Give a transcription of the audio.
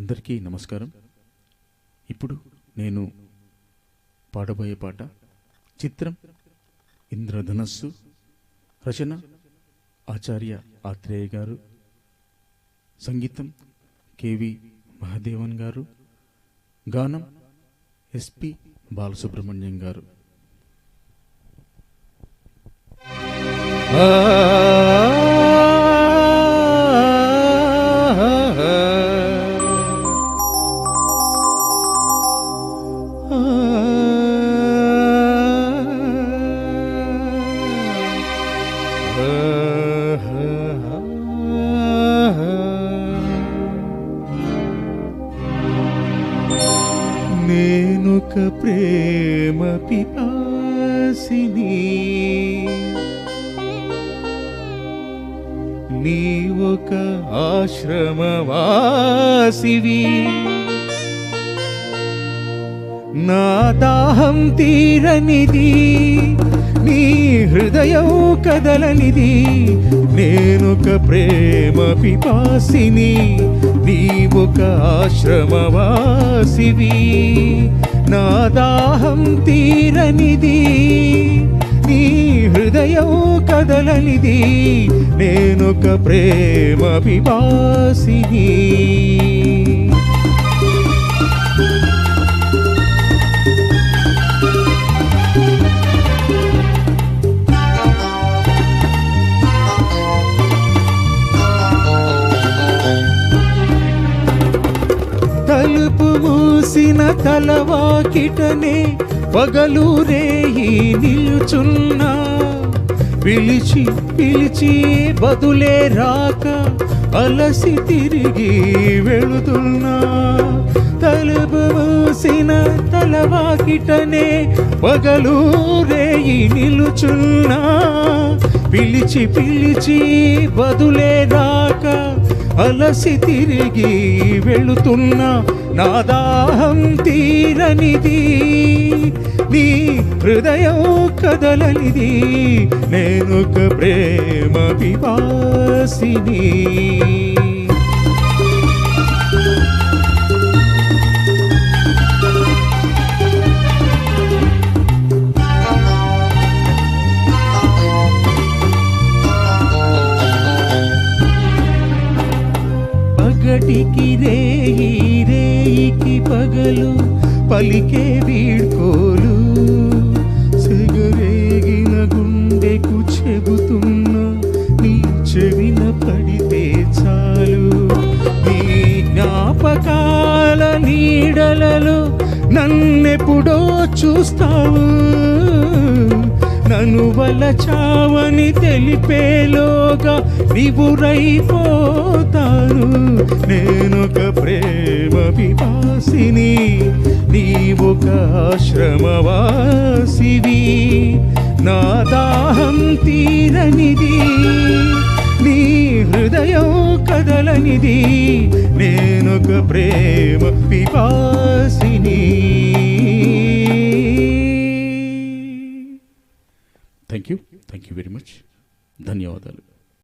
అందరికీ నమస్కారం. ఇప్పుడు నేను పాడబోయే పాట చిత్రం ఇంద్రధనస్సు రచన ఆచార్య ఆత్రేయ గారు సంగీతం కేవి మహాదేవన్ గారు గానం ఎస్పి బాలసుబ్రహ్మణ్యం గారు. నేనొక ప్రేమ పిపాసిని. నీ ఒక ఆశ్రమవాసివి. నా దాహం తీరనిది నీ హృదయం కదలనిది. నేనొక ప్రేమ పిపాసిని నీవొక ఆశ్రమవాసివి. నా దాహం తీరనిది నీ హృదయం కదలనిది. నేనొక ప్రేమ పిపాసిని. మూసిన తలవాకిటనే పగలు రేయి నిలుచున్నా. పిలిచి పిలిచి బదులే రాక అలసి తిరిగి వెళుతున్నా. తలుపు మూసిన తలవాకిటనే పగలు రేయి నిలుచున్నా. పిలిచి పిలిచి బదులే రాక అలసి తిరిగి వెళుతున్న నా దాహం తీరనిది. నీ హృదయం కదలనిది. నేనొక ప్రేమ పిపాసిని. పగటికి రేయి రేయికి పగలు పలికే వీడ్కోలు. సిగరేగిన గుండెకు చెబుతున్న నీ చెవిన పడితే చాలు. నీ జ్ఞాపకాల నీడలలో నన్నెప్పుడో చూస్తావు. నన్ను చావని తెలిపేలోగా నివురైపోతాను నేనొక ప్రేమ వివాసిని నీ ఆశ్రమవాసివి. నా దాహం తీరనిది నీ హృదయం కదలనిది. నేనొక ప్రేమ పిపాసిని. Thank you thank you very much ధన్యవాదాలు.